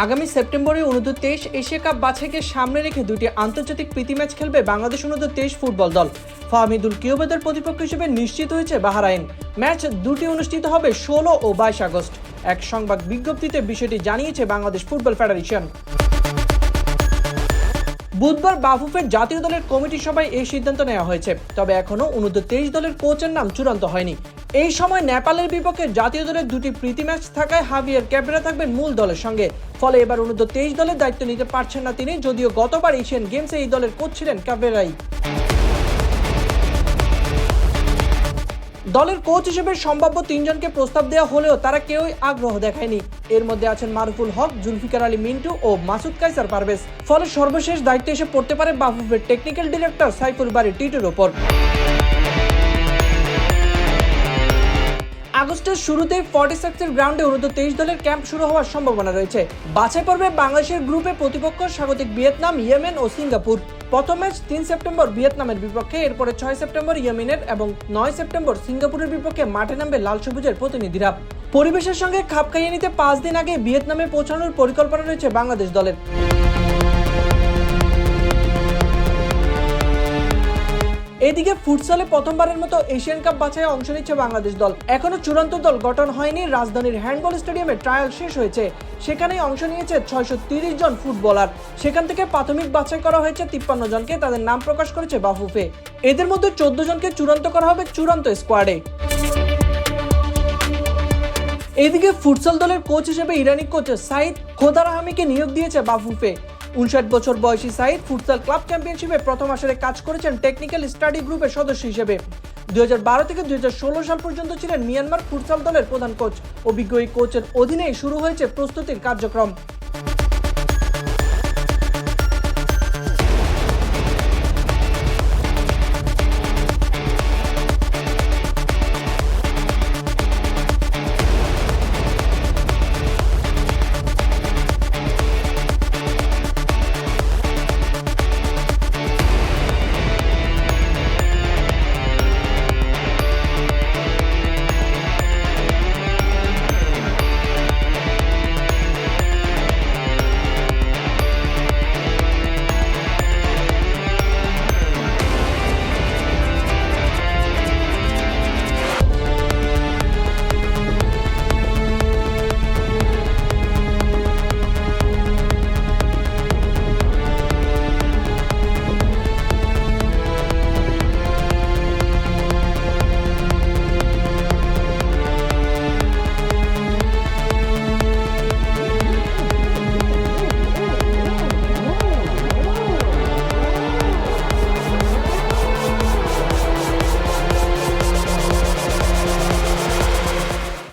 আগামী সেপ্টেম্বরে অনূর্ধ্ব তেইশ এশিয়া কাপ বাছাইকে সামনে রেখে দুটি আন্তর্জাতিক প্রীতি ম্যাচ খেলবে বাংলাদেশ অনূর্ধ্ব তেইশ ফুটবল দল। ফাহমিদুল কিউবেদের প্রতিপক্ষ হিসেবে নিশ্চিত হয়েছে বাহারাইন। ম্যাচ দুটি অনুষ্ঠিত হবে ষোলো ও বাইশ আগস্ট। এক সংবাদ বিজ্ঞপ্তিতে বিষয়টি জানিয়েছে বাংলাদেশ ফুটবল ফেডারেশন। বুধবার বাফুফের জাতীয় দলের কমিটি সভায় এই সিদ্ধান্ত নেওয়া হয়েছে। তবে এখনও অনূর্ধ্ব তেইশ দলের কোচের নাম চূড়ান্ত হয়নি। এই সময় নেপালের বিপক্ষে জাতীয় দলের দুটি প্রীতি ম্যাচ থাকায় হাভিয়ার ক্যাবেরা থাকবেন মূল দলের সঙ্গে। ফলে এবার অনূর্ধ্ব তেইশ দলের দায়িত্ব নিতে পারছেন না তিনি, যদিও গতবার এশিয়ান গেমসে এই দলের কোচ ছিলেন ক্যাবেরাই দলের কোচ হিসেবে সম্ভাব্য তিনজনকে প্রস্তাব দেওয়া হলেও তারা কেউই আগ্রহ দেখায়নি। এর মধ্যে আছেন মারুফুল হক, জুলফিকার আলী মিন্টু ও মাসুদ কাইসার পারভেজ। ফলে সর্বশেষ দায়িত্ব এসে পড়তে পারে বাফুফের টেকনিক্যাল ডিরেক্টর সাইফুল বাড়ি টিটুর ওপর। আগস্টের শুরুতে ফর্টি সিক্সের গ্রাউন্ডে অনূর্ধ্ব তেইশ দলের ক্যাম্প শুরু হওয়ার সম্ভাবনা রয়েছে। বাছাই পর্বে বাংলাদেশের গ্রুপে প্রতিপক্ষ স্বাগতিক ভিয়েতনাম, ইয়েমেন ও সিঙ্গাপুর। প্রথম ম্যাচ তিন সেপ্টেম্বর ভিয়েতনামের বিপক্ষে, এরপরে ছয় সেপ্টেম্বর ইয়েমেনের এবং নয় সেপ্টেম্বর সিঙ্গাপুরের বিপক্ষে মাঠে নামবে লাল সবুজের প্রতিনিধিরা। পরিবেশের সঙ্গে খাপ খাইয়ে নিতে পাঁচ দিন আগে ভিয়েতনামে পৌঁছানোর পরিকল্পনা রয়েছে বাংলাদেশ দলের। এদিকে ফুটসালে প্রথমবারের মতো এশিয়ান কাপ বাছাই অংশ নিচ্ছে বাংলাদেশ দল। এখনও চূড়ান্ত দল গঠন হয়নি, রাজধানীর হ্যান্ডবল স্টেডিয়ামে ট্রায়াল শেষ হয়েছে। সেখানেই অংশ নিয়েছে ছয়শো জন ফুটবলার। সেখান থেকে প্রাথমিক বাছাই করা হয়েছে তিপ্পান্ন জনকে, তাদের নাম প্রকাশ করেছে বাফুফে। এদের মধ্যে চোদ্দ জনকে চূড়ান্ত করা হবে চূড়ান্ত স্কোয়াডে এদিকে ফুটসাল দলের কোচ হিসেবে ইরানি কোচ সাইদ খোদার আহমিকে নিয়োগ দিয়েছে বাফুফে। উনষাট বছর বয়সী সাইদ ফুটসাল ক্লাব চ্যাম্পিয়নশিপে প্রথম আসরে কাজ করেছেন টেকনিক্যাল স্টাডি গ্রুপের সদস্য হিসেবে। দুই হাজার বারো থেকে দুই হাজার ষোলো সাল পর্যন্ত ছিলেন মিয়ানমার ফুটসাল দলের প্রধান কোচ। অভিজ্ঞ এই কোচের অধীনেই শুরু হয়েছে প্রস্তুতির কার্যক্রম।